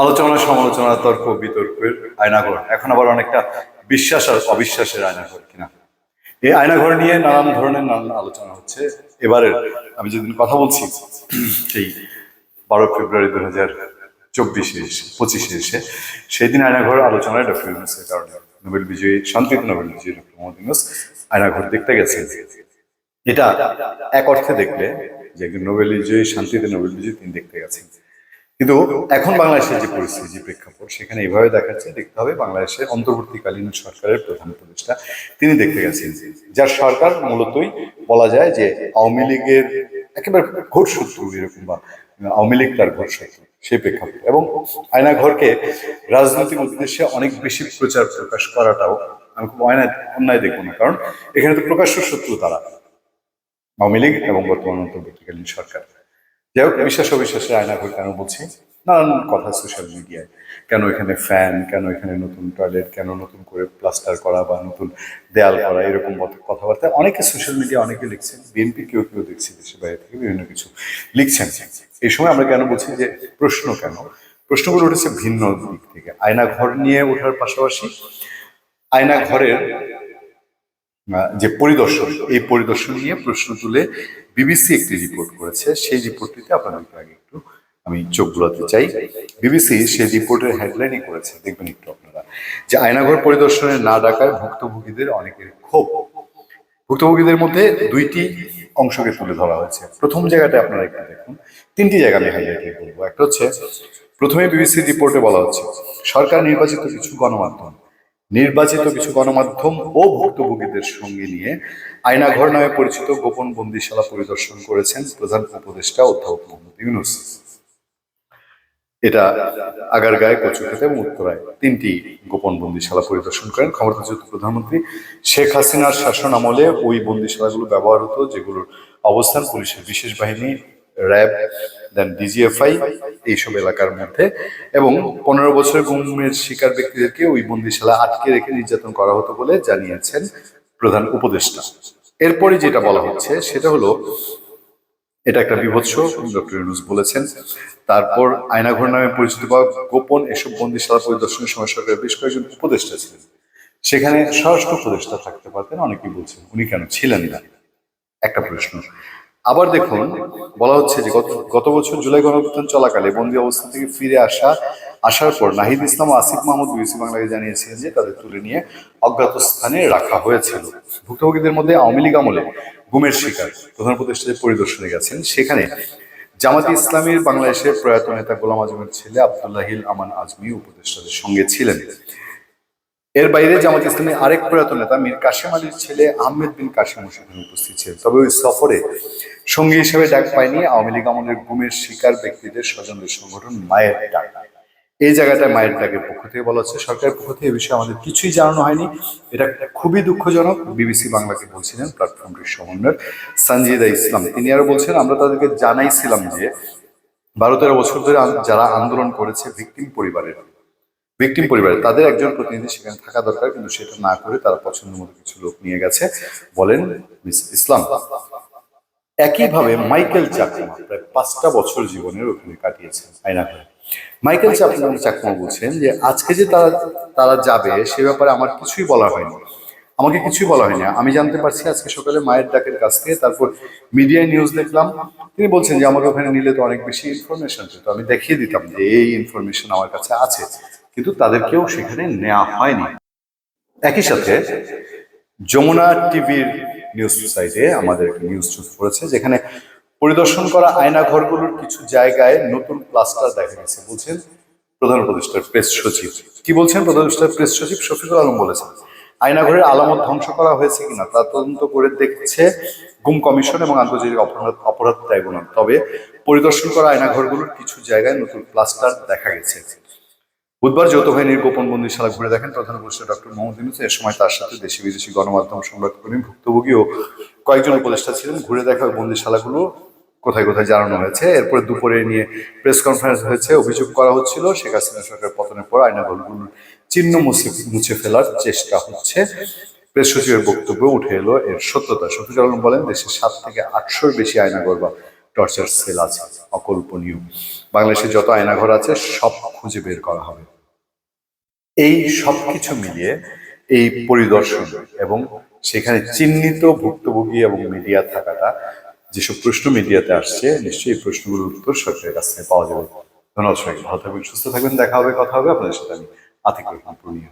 আলোচনা, সমালোচনা, তর্ক, বিতর্কের আয়নাঘর এখন আবার অনেকটা বিশ্বাস আর অবিশ্বাসের আয়নাঘর কিনা। এই আয়নাঘর নিয়ে নানান ধরনের নানান আলোচনা হচ্ছে। এবারে আমি যেদিন কথা বলছি, সেই বারো ফেব্রুয়ারি দু হাজার চব্বিশে এসে, পঁচিশে এসে সেই দিন আয়নাঘর আলোচনায় ডক্টর ইউনুসের কারণে নোবেল বিজয়ী শান্তিতে নোবেল বিজয়ী ডক্টর মোহাম্মদ ইউনুস আয়নাঘর দেখতে গেছেন এটা এক অর্থে দেখলে যে একজন নোবেল বিজয়ী, শান্তিতে নোবেল বিজয়ী তিনি দেখতে গেছেন। কিন্তু এখন বাংলাদেশের যে পরিস্থিতি, যে প্রেক্ষাপট, সেখানে এভাবে দেখাচ্ছে, দেখতে হবে বাংলাদেশের অন্তর্বর্তীকালীন সরকারের প্রধান উপদেষ্টা। তিনি দেখতে গেছেন যার সরকার মূলতই বলা যায় যে আওয়ামী লীগের একেবারে ঘোর শত্রু এরকম বা আওয়ামী লীগ তার ঘোর শত্রু, সেই প্রেক্ষাপট। এবং আয়নাঘরকে রাজনৈতিক উদ্দেশ্যে অনেক বেশি প্রচার প্রকাশ করাটাও আমি খুব অন্যায় অন্যায় দেখব না। কারণ এখানে তো প্রকাশ্য শত্রু তারা, আওয়ামী লীগ এবং বর্তমান অন্তর্বর্তীকালীন সরকার। যাই হোক, বিশ্বাস অবিশ্বাসের আয়নাঘর কেন বলছি? নানান কথা সোশ্যাল মিডিয়ায় কেন এখানে ফ্যান কেন এখানে নতুন টয়লেট কেন নতুন করে প্লাস্টার করা বা নতুন দেয়াল করা, এরকম কথাবার্তা। অনেকে সোশ্যাল মিডিয়া অনেকে লিখছেন বিএনপি কেউ কেউ দেখছি দেশের বাইরে থেকে বিভিন্ন কিছু লিখছেন। এই সময় আমরা কেন বলছি যে প্রশ্ন কেন? প্রশ্নগুলো উঠেছে ভিন্ন দিক থেকে। আয়না ঘর নিয়ে ওঠার পাশাপাশি আয়না ঘরের যে পরিদর্শন এই পরিদর্শন নিয়ে প্রশ্ন তুলে বিবিসি একটি রিপোর্ট করেছে। সেই রিপোর্টটিতে আপনাদেরকে আগে একটু আমি চোখ বুলাতে চাই। বিবিসি সেই রিপোর্টের হেডলাইনই করেছে। দেখবেন একটু আপনারা। যে আয়নাঘর পরিদর্শনে না ডাকায় ভুক্তভোগীদের অনেকের ক্ষোভ। ভুক্তভোগীদের মধ্যে দুইটি অংশকে তুলে ধরা হয়েছে। প্রথম জায়গাটা আপনারা একটু দেখুন। তিনটি জায়গা আমি হাইলাইট করব একটা হচ্ছে, প্রথমে বিবিসি রিপোর্টে বলা হচ্ছে, সরকার নির্বাচিত কিছু গণমাধ্যম নির্বাচিত কিছু গণমাধ্যম ও ভুক্তভোগীদের সঙ্গে নিয়ে আয়নাঘর নামে পরিচিত গোপন বন্দিশালা পরিদর্শন করেছেন প্রধান উপদেষ্টা অধ্যাপক মোহাম্মদ ইউনুস। এটা আগারগাঁয় কচুখাতে এবং উত্তরায় তিনটি গোপন বন্দিশালা পরিদর্শন করেন ক্ষমতাচ্যুত প্রধানমন্ত্রী শেখ হাসিনার শাসন আমলে ওই বন্দিশালাগুলো ব্যবহার হতো যেগুলোর অবস্থান পুলিশের বিশেষ বাহিনী, র্যাব দেন ডিজিএফআই এইসব এলাকার মধ্যে। এবং পনেরো বছরের গুমের শিকার ব্যক্তিদেরকে ওই বন্দিশালা আটকে রেখে নির্যাতন করা হতো বলে জানিয়েছেন প্রধান উপদেষ্টা। এরপরে যেটা বলা হচ্ছে, সেটা হলো, এটা একটা বিভৎস, ডক্টর ইউনুস বলেছেন। তারপর আয়নাঘর নামে পরিচিত বা গোপন এসব বন্দিশালা পরিদর্শনের সময় সরকারের বেশ কয়েকজন উপদেষ্টা ছিলেন। সেখানে স্বরাষ্ট্র উপদেষ্টা থাকতে পারতেন, অনেকেই বলছেন। উনি কেন ছিলেন না? একটা প্রশ্ন। আবার দেখুন, বলা হচ্ছে যে গত গত বছর জুলাই গণঅভ্যুত্থান চলাকালে বন্দী অবস্থা থেকে ফিরে আসা, আসার পর নাহিদ ইসলাম আসিফ মাহমুদ বিবিসি বাংলাকে জানিয়েছিলেন যে তাদের তুলে নিয়ে অজ্ঞাত স্থানে রাখা হয়েছিল। ভুক্তভোগীদের মধ্যে আওয়ামী লীগ আমলে গুমের শিকার প্রধান উপদেষ্টা যে পরিদর্শনে গেছেন। সেখানে জামাতে ইসলামীর বাংলাদেশের প্রয়াত নেতা গোলাম আজমের ছেলে আবদুল্লাহিল আমান আজমি উপদেষ্টাদের সঙ্গে ছিলেন। এর বাইরে জামাত ইসলামের আরেক প্রয়াত নেতা মীর কাশিম আলীর ছেলে আহমেদ বিন কাশিম সেখানে উপস্থিত ছিলেন। তবে ওই সফরে সঙ্গী হিসেবে ডাক পায়নি। আওয়ামী লীগ আমলের গুমের শিকার ব্যক্তিদের স্বজনদের সংগঠন মায়ের ডাক। এই জায়গাটায় মায়ের ডাকের পক্ষ থেকে বলা হচ্ছে, সরকারের পক্ষ থেকে এই বিষয়ে আমাদের কিছুই জানানো হয়নি। এটা খুবই দুঃখজনক। বিবিসি বাংলাকে বলছিলেন, প্ল্যাটফর্মটির সমন্বয়ক সঞ্জিদা ইসলাম। তিনি আরও বলছেন, আমরা তাদেরকে জানাইছিলাম যে, বারো তেরো বছর ধরে যারা আন্দোলন করেছে ভিকটিম পরিবারের। ভিকটিম পরিবারের, তাদের একজন প্রতিনিধি সেখানে থাকা দরকার, কিন্তু সেটা না করে তারা পছন্দের মতো কিছু লোক নিয়ে গেছে। বলেন মিস ইসলাম। একইভাবে মাইকেল চাকমা প্রায় পাঁচটা বছর জীবনের ওখানে কাটিয়েছেন আয়না ঘরে মাইকেল চাকমা চাকমা বলছেন যে, আজকে যে তারা তারা যাবে, সে ব্যাপারে আমার কিছুই বলা হয়নি। আমাকে কিছুই বলা হয়নি। আমি জানতে পারছি আজকে সকালে মায়ের ডাকের কাছ থেকে তারপর মিডিয়ায় নিউজ দেখলাম। তিনি বলছেন যে, আমাকে ওখানে নিলে তো অনেক বেশি ইনফরমেশন পেত। আমি দেখিয়ে দিতাম যে, এই ইনফরমেশন আমার কাছে আছে। কিন্তু তাদেরকেও সেখানে নেওয়া হয়নি। একই সাথে যমুনা টিভির নিউজ সাইটে আমাদের নিউজ চুজ করেছে যেখানে পরিদর্শন করা আয়না ঘরগুলোর কিছু জায়গায় নতুন প্লাস্টার দেখা গেছে, বলছেন প্রধান উপদেষ্টার প্রেস সচিব। কি বলছেন প্রধান উপদেষ্টার প্রেস সচিব? শফিকুল আলম বলেছেন, আয়নাঘরের আলামত ধ্বংস করা হয়েছে কিনা তা তদন্ত করে দেখছে গুম কমিশন এবং আন্তর্জাতিক অপরাধ অপরাধ ট্রাইব্যুনাল। তবে পরিদর্শন করা আয়নাঘরগুলোর কিছু জায়গায় নতুন প্লাস্টার দেখা গেছে। বুধবার যৌথ বাহিনীর গোপন বন্দিশালা ঘুরে দেখেন প্রধান উপদেষ্টা ডক্টর মোহাম্মদ ইউনুস। এর সময় তার সাথে দেশি বিদেশি গণমাধ্যম সংবাদকর্মী ভুক্তভোগী ও কয়েকজন উপদেষ্টা ছিলেন। ঘুরে দেখা বন্দিশালাগুলো কোথায় কোথায় জানানো হয়েছে। এরপরে দুপুরে নিয়ে প্রেস কনফারেন্স হয়েছে। অভিযোগ করা হচ্ছিল, শেখ হাসিনা সরকারের পতনের পর আয়নাঘরগুলোর চিহ্ন মুছে মুছে ফেলার চেষ্টা হচ্ছে। প্রেস সচিবের বক্তব্য উঠে এলো এর সত্যতা। শফিকুল বলেন দেশের সাত থেকে আটশোর বেশি আয়নাঘর বা টর্চার সেল আছে, অকল্পনীয়। বাংলাদেশে যত আয়নাঘর আছে, সব খুঁজে বের করা হবে। এই সব কিছু মিলিয়ে এই পরিদর্শন এবং সেখানে চিহ্নিত ভুক্তভোগী এবং মিডিয়া থাকাটা, যেসব প্রশ্ন মিডিয়াতে আসছে, নিশ্চয়ই প্রশ্নগুলোর উত্তর সরকারের কাছ থেকে পাওয়া যাবে। ধন্যবাদ সবাইকে। ভালো থাকবেন, সুস্থ থাকবেন, দেখা হবে, কথা হবে। আপনাদের সাথে আমি আতিক রহমান পূর্ণিয়া।